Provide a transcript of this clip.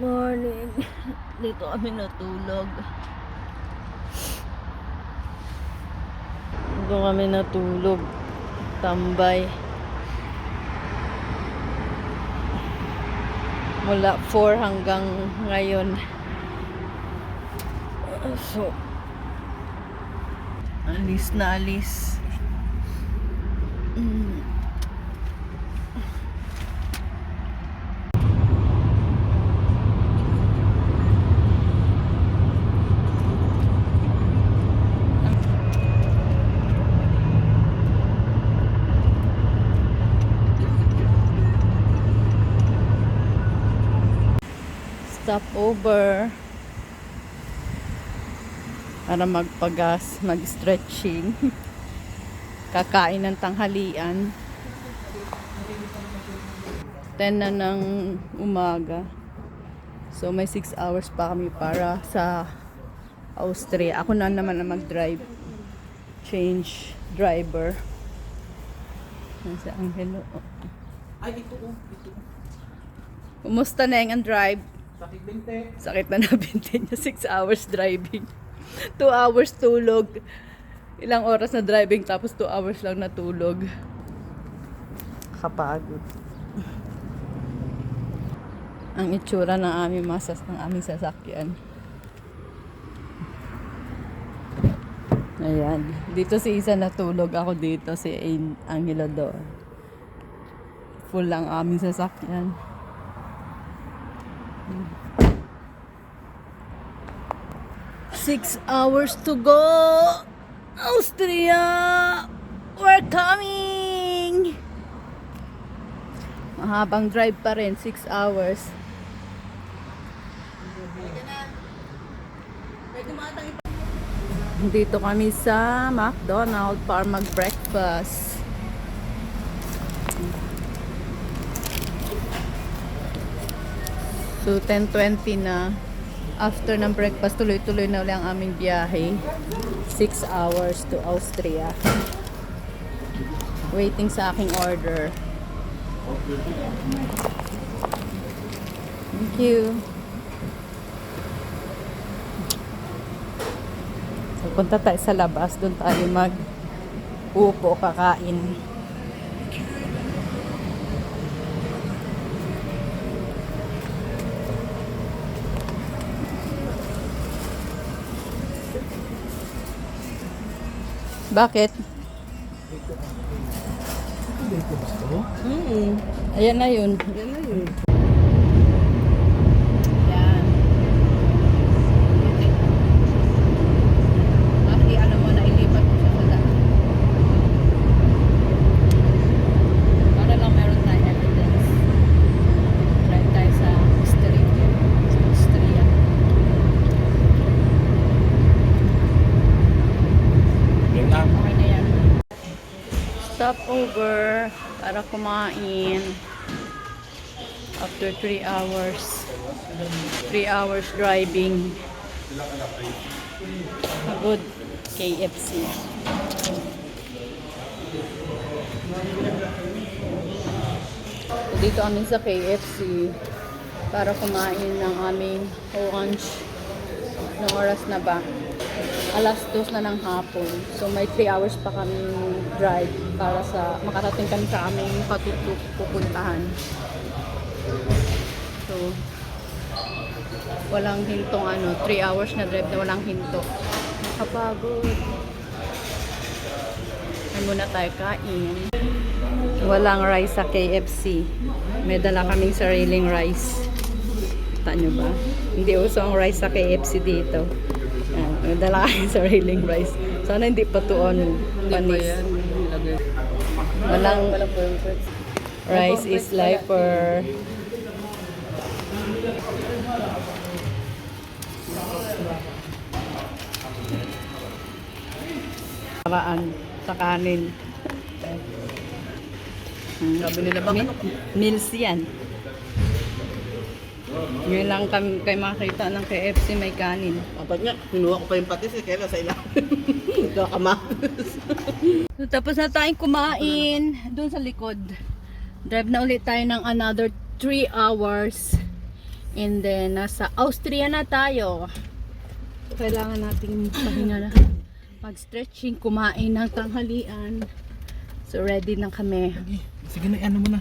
morning. Dito kami natulog. Dito kami natulog. Tambay. Mula 4 hanggang ngayon. So, alis na alis. Mm. Stop over. Para magpagas, mag-stretching. Kakain ng tanghalian. 10 na ng umaga. So may 6 hours pa kami para sa Austria. Ako na naman ang mag-drive. Change driver. Nasa Angelo. Ay, ito oh, ito. Kumusta na yung ang drive? Sakit binte. Sakit na nabinte niya. 6 hours driving. 2 hours tulog. Ilang oras na driving tapos 2 hours lang natulog. Kapagod. Ang itsura ng aming masas ng aming sasakyan. Ayan. Dito si Isa natulog. Ako dito si Angelo doon. Full lang aming sasakyan. Six hours to go! Austria! We're coming! Mahabang drive pa rin, six hours. Dito kami sa McDonald's para mag-breakfast. So, 10.20 na. After ng breakfast, tuloy-tuloy na ulit ang aming biyahe. 6 hours to Austria. Waiting sa aking order. Thank you. So, punta tayo sa labas. Doon tayo mag upo kakain. Bakit? Dito ba ito? Hmm. Ayan na yun. Yan na yun. Yan. Okay. Maki, ano mo na, ilipat mo siya sa daan. Para lang meron tayo evidence. Drive tayo sa Austria. Sa Austria. Yan na. Okay na yan. Stop over para kumain. After 3 hours. 3 hours driving. Good KFC. Dito kami sa KFC para kumain ng aming lunch. Ng oras na ba? Alas 2 na ng hapon. So may 3 hours pa kami drive para sa makarating kami sa aming patutu- pupuntahan. So walang hintong ano, 3 hours na drive na walang hinto. Nakapagod. Ay muna tayo kain. Walang rice sa KFC. May dala kaming sariling rice. Kita nyo ba? Hindi uso ang rice sa KFC dito. Ah, may dala kaming sariling rice. Sana hindi pa to ano, panis. Walang rice is lifer. Paraan sa kanin. Hmm. Sabi nila ba? Meals yan. Ngayon lang kami kayo makakita ng KFC may kanin. Dapat nga, pinuha ko pa yung patis eh, kaya nasa ilalim. Kakamatis. So, tapos na tayong kumain doon sa likod. Drive na ulit tayo ng another 3 hours. And then, nasa Austria na tayo. So, kailangan nating pahinga na. Mag-stretching, kumain ng tanghalian. So, ready na kami. Sige na, ano mo na.